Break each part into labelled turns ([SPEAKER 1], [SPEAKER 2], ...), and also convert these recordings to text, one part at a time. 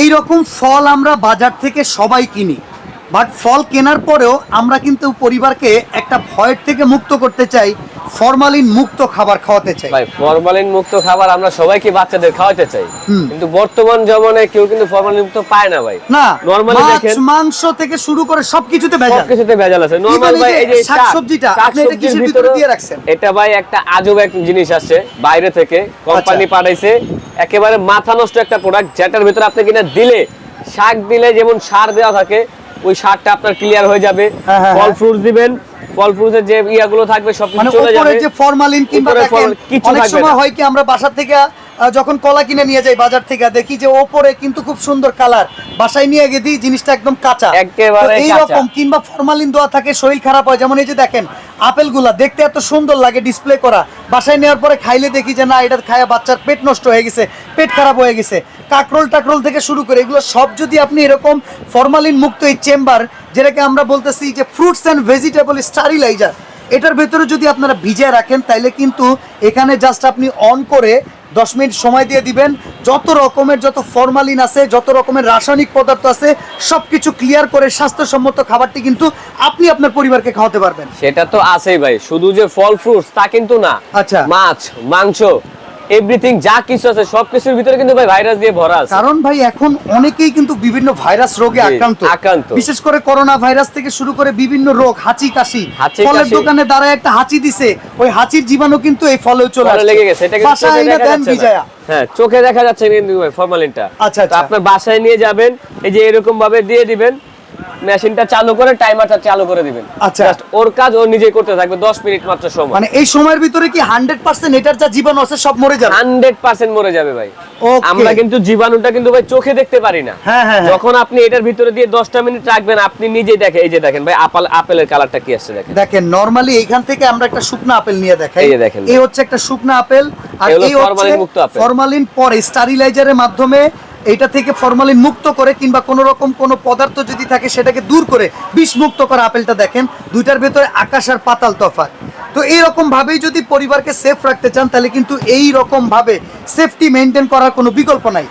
[SPEAKER 1] এই রকম ফল আমরা বাজার থেকে সবাই কিনি। বাট ফল কেনার পরেও আমরা কিন্তু পরিবারকে একটা ভয়ের থেকে মুক্ত করতে চাই ফরমালিন মুক্ত খাবার খাওয়াতে চাই।
[SPEAKER 2] ভাই ফরমালিন মুক্ত খাবার আমরা সবাইকে বাচ্চাদের খাওয়াতে চাই। কিন্তু বর্তমান জমানায় কেউ কিন্তু ফরমালিন মুক্ত পায় না ভাই।
[SPEAKER 1] না
[SPEAKER 2] নরমালি দেখেন
[SPEAKER 1] মাংস থেকে শুরু করে সবকিছুতে ভেজাল।
[SPEAKER 2] সবকিছুতে ভেজাল আছে। নরমাল ভাই এই যে
[SPEAKER 1] শাকসবজিটা,
[SPEAKER 2] শাক-
[SPEAKER 1] আপনি এটা কিসের ভিতরে দিয়ে রাখছেন?
[SPEAKER 2] এটা ভাই একটা আজব এক জিনিস আসছে বাইরে থেকে কোম্পানি
[SPEAKER 1] আচ্ছা।
[SPEAKER 2] পাঠাইছে একেবারে মাথা নষ্ট একটা প্রোডাক্ট যেটার ভিতরে আপনি কিনা দিলে শাক দিলে যেমন সার দেওয়া থাকে ওই সারটা আপনার ক্লিয়ার হয়ে যাবে।
[SPEAKER 1] হ্যাঁ, হ্যাঁ,
[SPEAKER 2] ফল
[SPEAKER 1] ফ্রুট
[SPEAKER 2] ফ্রুটস দিবেন। ফল ফ্রুটসের যে ইয়াগুলো থাকবে সব
[SPEAKER 1] মানে
[SPEAKER 2] চলে যাবে।
[SPEAKER 1] যে ফরমালিন কিংবা
[SPEAKER 2] কিছু
[SPEAKER 1] অনেক সময় হয় কি আমরা বাসা থেকে যখন কলা কিনে নিয়ে যাই বাজার থেকে দেখি যে ওপরে কিন্তু খুব সুন্দর কালার বাসায় নিয়ে গিয়ে দিই জিনিসটা একদম কাঁচা।
[SPEAKER 2] একেবারে
[SPEAKER 1] এই রকম কিংবা ফরমালিন দেওয়া থাকে শরীর খারাপ হয়। যেমন এই যে দেখেন আপেলগুলা দেখতে এত সুন্দর লাগে ডিসপ্লে করা। বাসায় নেওয়ার পরে খাইলে দেখি যে না, এটা খায়া বাচ্চার পেট নষ্ট হয়ে গেছে, পেট খারাপ হয়ে গেছে। কাকরোল টাকরোল থেকে শুরু করে এগুলো সব যদি আপনি এরকম ফরমালিন মুক্ত এই চেম্বার যেটাকে আমরা বলতেছি যে ফ্রুটস অ্যান্ড ভেজিটেবল স্টারিলাইজার এটার ভেতরে যদি আপনারা ভিজে রাখেন তাইলে কিন্তু এখানে জাস্ট আপনি অন করে দশ মিনিট সময় দিয়ে দিবেন। যত রকমের যত ফরমালিন আছে যত রকমের রাসায়নিক পদার্থ আছে সব কিছু ক্লিয়ার করে স্বাস্থ্যসম্মত খাবারটি কিন্তু আপনি আপনার পরিবারকে খাওয়াতে পারবেন।
[SPEAKER 2] সেটা তো আছেই ভাই। শুধু যে ফল ফ্রুটস তা কিন্তু না।
[SPEAKER 1] আচ্ছা।
[SPEAKER 2] মাছ মাংস এভরিথিং যা কিছু আছে সবকিছুর ভিতরে কিন্তু ভাই ভাইরাস দিয়ে ভরা আছে।
[SPEAKER 1] কারণ ভাই এখন অনেকেই কিন্তু বিভিন্ন ভাইরাস রোগে আক্রান্ত।
[SPEAKER 2] আক্রান্ত।
[SPEAKER 1] বিশেষ করে করোনা ভাইরাস থেকে শুরু করে বিভিন্ন রোগ হাঁচি কাশি। ফলের দোকানে দাঁড়ায় একটা হাঁচি দিছে ওই হাঁচির জীবাণু কিন্তু এই ফলেও চলে আসছে।
[SPEAKER 2] লেগে গেছে এটা কিন্তু দেখা যাচ্ছে না। হ্যাঁ চোখে দেখা যাচ্ছে কিন্তু ভাই ফরমালিনটা
[SPEAKER 1] আচ্ছা, আচ্ছা।
[SPEAKER 2] আপনার বাসায় নিয়ে যাবেন এই যে এরকম ভাবে দিয়ে দিবেন মেশিনটা চালু করে টাইমারটা চালু করে দিবেন
[SPEAKER 1] আচ্ছা।
[SPEAKER 2] Just ওর কাজ ও নিজেই করতে থাকবে 10 মিনিট মাত্র সময়
[SPEAKER 1] মানে এই সময়ের ভিতরে কি হান্ড্রেড পার্সেন্ট এটার যা জীবাণু আছে সব মরে যাবে
[SPEAKER 2] হান্ড্রেড পার্সেন্ট মরে যাবে ভাই. আমরা কিন্তু জীবাণুটা কিন্তু ভাই চোখে দেখতে পারি না
[SPEAKER 1] হ্যাঁ, হ্যাঁ, হ্যাঁ।
[SPEAKER 2] যখন আপনি এটার ভিতরে দিয়ে দশটা মিনিট রাখবেন আপনি নিজেই দেখেন এই যে দেখেন ভাই আপেল আপেলের কালারটা কি আসছে দেখেন
[SPEAKER 1] দেখেন নরমালি এইখান থেকে আমরা একটা শুকনা আপেল নিয়ে দেখাই
[SPEAKER 2] এই যে দেখেন।
[SPEAKER 1] এই হচ্ছে একটা শুকনা আপেল আর
[SPEAKER 2] এই
[SPEAKER 1] হচ্ছে
[SPEAKER 2] ফরমালিন মুক্ত আপেল।
[SPEAKER 1] ফরমালিন পরে স্টারিলাইজারের মাধ্যমে এটা থেকে ফরমালিন মুক্ত করে কিংবা কোনো রকম কোনো পদার্থ যদি থাকে সেটাকে দূর করে বিষ মুক্ত করা আপেলটা দেখেন, দুইটার ভেতরে আকাশ আর পাতাল তফাৎ। তো এইরকম ভাবেই যদি পরিবারকে সেফ রাখতে চান তাহলে কিন্তু এই রকম ভাবে সেফটি মেনটেন করার কোনো বিকল্প নাই।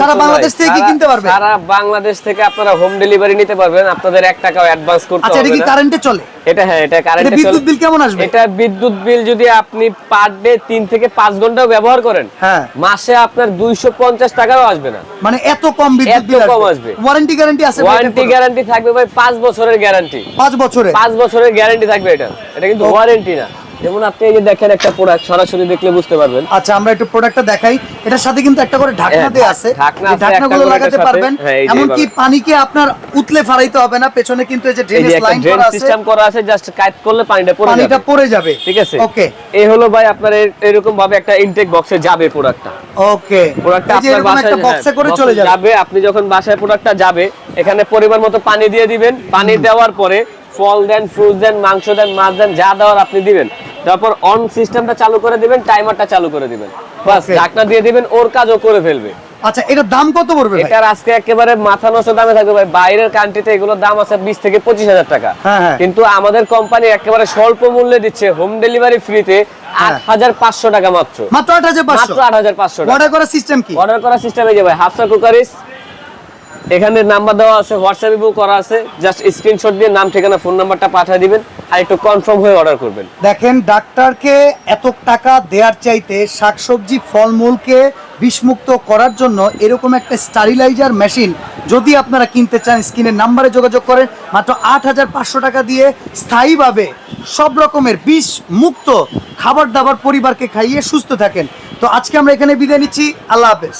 [SPEAKER 1] সারা বাংলাদেশ থেকে কি কিনতে পারবে?
[SPEAKER 2] সারা বাংলাদেশ থেকে আপনারা হোম ডেলিভারি নিতে পারবেন। আপনাদের এক টাকাও অ্যাডভান্স করতে হবে
[SPEAKER 1] আচ্ছা এটা কি কারেন্টে চলে?
[SPEAKER 2] এটা হ্যাঁ এটা কারেন্টে
[SPEAKER 1] বিদ্যুৎ বিল কেমন আসবে?
[SPEAKER 2] এটা বিদ্যুৎ বিল যদি আপনি পার ডে তিন থেকে পাঁচ ঘন্টাও ব্যবহার করেন
[SPEAKER 1] হ্যাঁ।
[SPEAKER 2] মাসে আপনার দুইশো পঞ্চাশ টাকাও আসবে না।
[SPEAKER 1] মানে এত কম বিদ্যুৎ
[SPEAKER 2] এত
[SPEAKER 1] বিল
[SPEAKER 2] কম
[SPEAKER 1] আসবে। ওয়ারেন্টি গ্যারান্টি আছে?
[SPEAKER 2] ওয়ারেন্টি গ্যারান্টি থাকবে ভাই পাঁচ বছরের গ্যারান্টি
[SPEAKER 1] পাঁচ বছরের?
[SPEAKER 2] পাঁচ বছরের গ্যারান্টি থাকবে এটা। এটা কিন্তু ওয়ারেন্টি না। যেমন আপনি এই যে দেখেন একটা প্রোডাক্ট সরাসরি দেখলে বুঝতে পারবেন।
[SPEAKER 1] আচ্ছা আমরা একটু প্রোডাক্টটা দেখাই। এটার সাথে কিন্তু একটা করে ঢাকনা
[SPEAKER 2] হ্যাঁ,
[SPEAKER 1] দেয়া আছে।
[SPEAKER 2] ঢাকনা
[SPEAKER 1] ঢাকনাগুলো লাগাতে পারবেন।
[SPEAKER 2] হ্যাঁ,
[SPEAKER 1] এমনকি পানিকে আপনার উতলে হবে না পেছনে কিন্তু এই যে ড্রেনেজ লাইন করা আছে।
[SPEAKER 2] সিস্টেম করা আছে জাস্ট কাট করলে পানিটা পড়ে
[SPEAKER 1] পানিটা পড়ে যাবে।
[SPEAKER 2] ঠিক আছে?
[SPEAKER 1] ওকে
[SPEAKER 2] এই হলো ভাই আপনার এরকম ভাবে একটা ইনটেক বক্সে যাবে প্রোডাক্টটা
[SPEAKER 1] ওকে
[SPEAKER 2] প্রোডাক্টটা আপনার বাসায়
[SPEAKER 1] বক্সে
[SPEAKER 2] হ্যাঁ,
[SPEAKER 1] করে চলে যাবে।
[SPEAKER 2] যাবে আপনি যখন বাসায় প্রোডাক্টটা যাবে এখানে পরিমাণ মতো পানি দিয়ে দিবেন। পানি দেওয়ার পরে ফল দেন ফ্রুট দেন মাংস দেন মাছ দেন যা দেওয়ার আপনি দিবেন। তারপর অন সিস্টেমটা চালু করে দিবেন টাইমারটা চালু করে দিবেন। বাস. ঢাকনা দিয়ে দিবেন ওর কাজও করে ফেলবে।
[SPEAKER 1] আচ্ছা এটার দাম কত পড়বে
[SPEAKER 2] এটার আজকে একেবারে মাথা নষ্ট দামে থাকবে ভাই। বাইরের কান্ট্রিতে এগুলোর দাম আছে বিশ থেকে পঁচিশ হাজার টাকা।
[SPEAKER 1] হ্যাঁ, হ্যাঁ।
[SPEAKER 2] কিন্তু আমাদের কোম্পানি একেবারে স্বল্প মূল্যে দিচ্ছে। হোম ডেলিভারি ফ্রিতে আট হাজার পাঁচশো টাকা মাত্র।
[SPEAKER 1] মাত্র আট হাজার পাঁচশো?
[SPEAKER 2] মাত্র আট হাজার পাঁচশো টাকা।
[SPEAKER 1] অর্ডার করার সিস্টেম কি?
[SPEAKER 2] অর্ডার করার সিস্টেম এই যে ভাই হাফসা কুকারিস এখানে নাম্বার দেওয়া আছে হোয়াটসঅ্যাপে বুক করা আছে। জাস্ট স্ক্রিনশট দিয়ে নাম ঠিকানা ফোন নাম্বারটা পাঠিয়ে দিবেন আর একটু কনফার্ম হয়ে অর্ডার করবেন।
[SPEAKER 1] দেখেন ডাক্তারকে এত টাকা দেওয়ার চাইতে শাকসবজি ফলমূলকে বিষমুক্ত করার জন্য এরকম একটা স্টারিলাইজার মেশিন যদি আপনারা কিনতে চান স্ক্রিনের নাম্বারে যোগাযোগ করেন। মাত্র আট হাজার পাঁচশো টাকা দিয়ে স্থায়ীভাবে সব রকমের বিষ মুক্ত খাবার দাবার পরিবারকে খাইয়ে সুস্থ থাকেন। তো আজকে আমরা এখানে বিদায় নিচ্ছি। আল্লাহ হাফেজ।